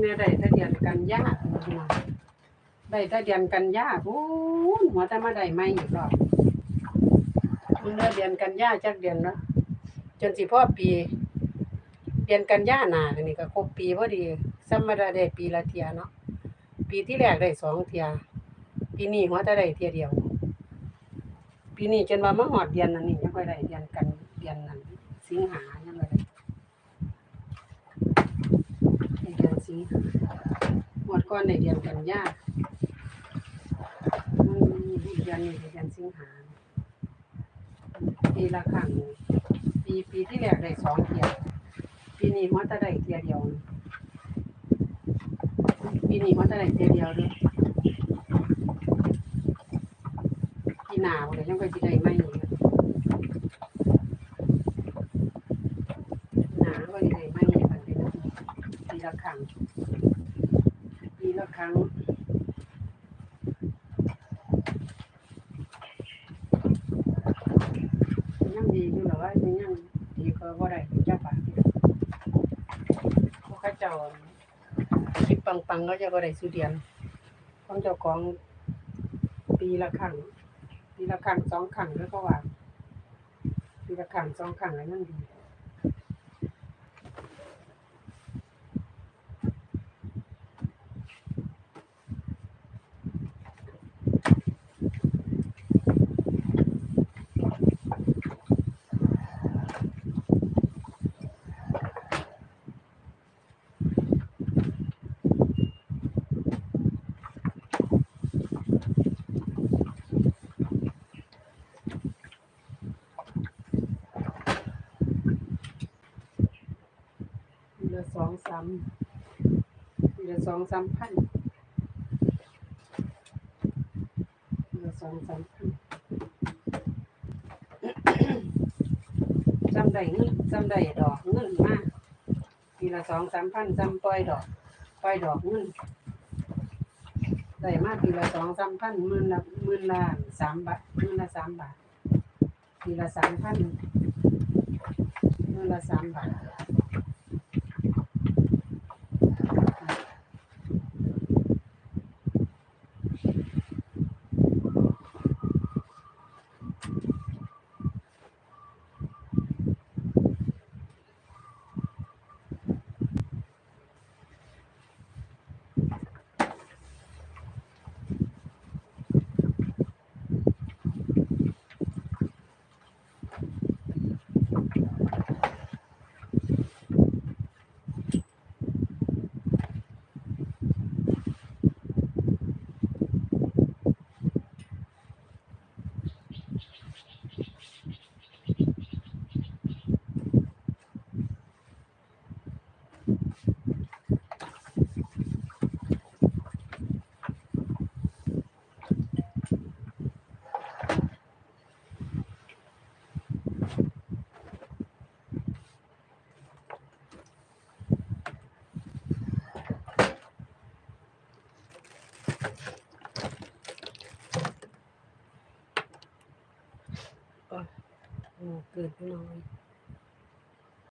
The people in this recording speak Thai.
เนี่ยได้แต่เดือนกันยาพี่น้ได้แต่เดือนกันยาโอ้หัวแต่มาได้ไม่อีกรอบมึงเดือนเดือนกันยาจักเดือนเนาะจนสิพ่อปี เดือนกันยาหน้านี่ก็ครบปีพอดีธรรมดาได้ปีละเทียเนาะปีที่แรกได้สองเทียปีนี้หัวแต่ได้เทียเดียว ปีนี้จนว่ามาฮอดเดือนนั้นนี่ยังค่อยได้เดือนกันเดือนนั้นสิงหายังค่อยได้ได้เดือนสิงหาหมด ก่อนในเดือนกันยาอืมเดือนนี้เดือนสิงหาปีละครั้งปีปีที่แรกได้สองเที่ยปีนี้มันจะได้เทียเดียว ปีนี้มันจะได้เทียเดียวเด้วยปีหนาวเลยยังไปที่ใดไม่หนาวก็ที่ใดไม่เป็นปีละครั้ง ครั้ง ยังดีอยู่หรอว่ายังดีก็ว่าได้เจ้าป่าพวกเขาเจ้าคิดปังๆก็จะก็ได้สุเดียนของเจ้าของปีละครั้งปีละครั้งสองครั้งแล้วก็ว่าปีละครั้งสองครั้งแล้วนั่นดี ปี ละสองสามปีละสองสามพันปีละสองสามพันจำได้เงินจำได้ดอกเงินมาปีละสองสามพันจำปล่อยดอกปล่อยดอกเงินได้มาปีละสองสามพันหมื่นละหมื่นละสามบาทหมื่นละสามบาทปีละสามพันหมื่นละสามบาท โอ้เกิดน้อย